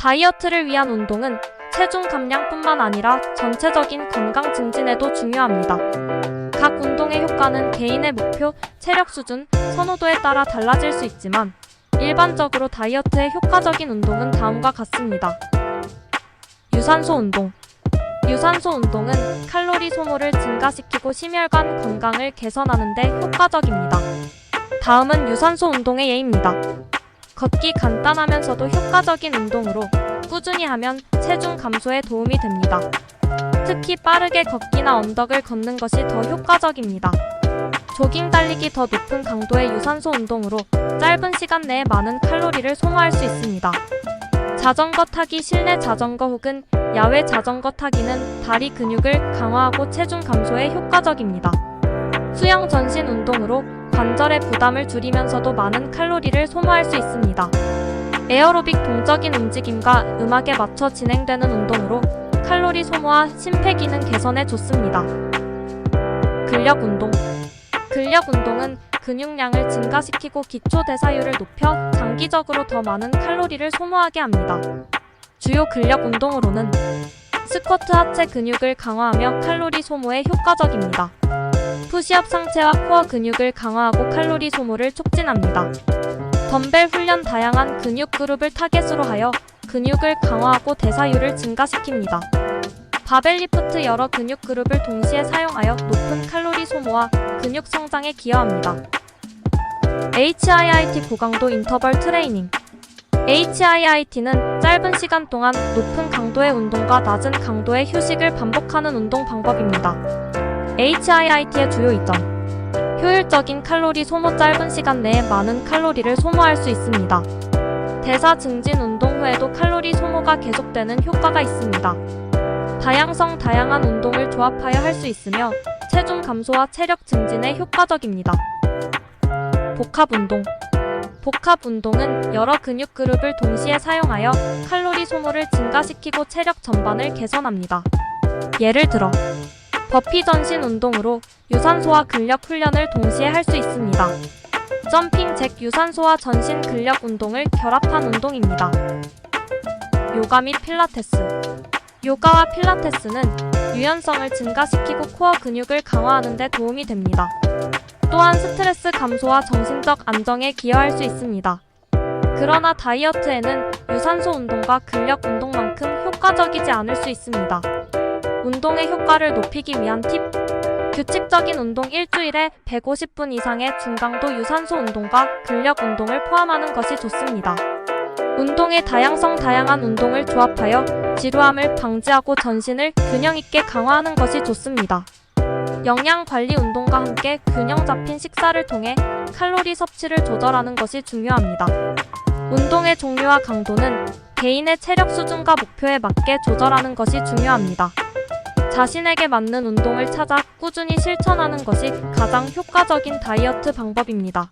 다이어트를 위한 운동은 체중 감량뿐만 아니라 전체적인 건강 증진에도 중요합니다. 각 운동의 효과는 개인의 목표, 체력 수준, 선호도에 따라 달라질 수 있지만 일반적으로 다이어트에 효과적인 운동은 다음과 같습니다. 유산소 운동. 유산소 운동은 칼로리 소모를 증가시키고 심혈관 건강을 개선하는 데 효과적입니다. 다음은 유산소 운동의 예입니다. 걷기 간단하면서도 효과적인 운동으로 꾸준히 하면 체중 감소에 도움이 됩니다. 특히 빠르게 걷기나 언덕을 걷는 것이 더 효과적입니다. 조깅 달리기 더 높은 강도의 유산소 운동으로 짧은 시간 내에 많은 칼로리를 소모할 수 있습니다. 자전거 타기 실내 자전거 혹은 야외 자전거 타기는 다리 근육을 강화하고 체중 감소에 효과적입니다. 수영 전신 운동으로 관절의 부담을 줄이면서도 많은 칼로리를 소모할 수 있습니다. 에어로빅 동적인 움직임과 음악에 맞춰 진행되는 운동으로 칼로리 소모와 심폐 기능 개선에 좋습니다. 근력 운동. 근력 운동은 근육량을 증가시키고 기초 대사율을 높여 장기적으로 더 많은 칼로리를 소모하게 합니다. 주요 근력 운동으로는 스쿼트 하체 근육을 강화하며 칼로리 소모에 효과적입니다. 푸시업 상체와 코어 근육을 강화하고 칼로리 소모를 촉진합니다. 덤벨 훈련 다양한 근육 그룹을 타겟으로 하여 근육을 강화하고 대사율을 증가시킵니다. 바벨 리프트 여러 근육 그룹을 동시에 사용하여 높은 칼로리 소모와 근육 성장에 기여합니다. HIIT 고강도 인터벌 트레이닝 HIIT는 짧은 시간 동안 높은 강도의 운동과 낮은 강도의 휴식을 반복하는 운동 방법입니다. HIIT의 주요 이점 효율적인 칼로리 소모 짧은 시간 내에 많은 칼로리를 소모할 수 있습니다. 대사 증진 운동 후에도 칼로리 소모가 계속되는 효과가 있습니다. 다양성 다양한 운동을 조합하여 할 수 있으며 체중 감소와 체력 증진에 효과적입니다. 복합 운동 복합 운동은 여러 근육 그룹을 동시에 사용하여 칼로리 소모를 증가시키고 체력 전반을 개선합니다. 예를 들어 버피 전신 운동으로 유산소와 근력 훈련을 동시에 할 수 있습니다. 점핑 잭 유산소와 전신 근력 운동을 결합한 운동입니다. 요가 및 필라테스 요가와 필라테스는 유연성을 증가시키고 코어 근육을 강화하는 데 도움이 됩니다. 또한 스트레스 감소와 정신적 안정에 기여할 수 있습니다. 그러나 다이어트에는 유산소 운동과 근력 운동만큼 효과적이지 않을 수 있습니다. 운동의 효과를 높이기 위한 팁. 규칙적인 운동 일주일에 150분 이상의 중강도 유산소 운동과 근력 운동을 포함하는 것이 좋습니다. 운동의 다양성 다양한 운동을 조합하여 지루함을 방지하고 전신을 균형 있게 강화하는 것이 좋습니다. 영양 관리 운동과 함께 균형 잡힌 식사를 통해 칼로리 섭취를 조절하는 것이 중요합니다. 운동의 종류와 강도는 개인의 체력 수준과 목표에 맞게 조절하는 것이 중요합니다. 자신에게 맞는 운동을 찾아 꾸준히 실천하는 것이 가장 효과적인 다이어트 방법입니다.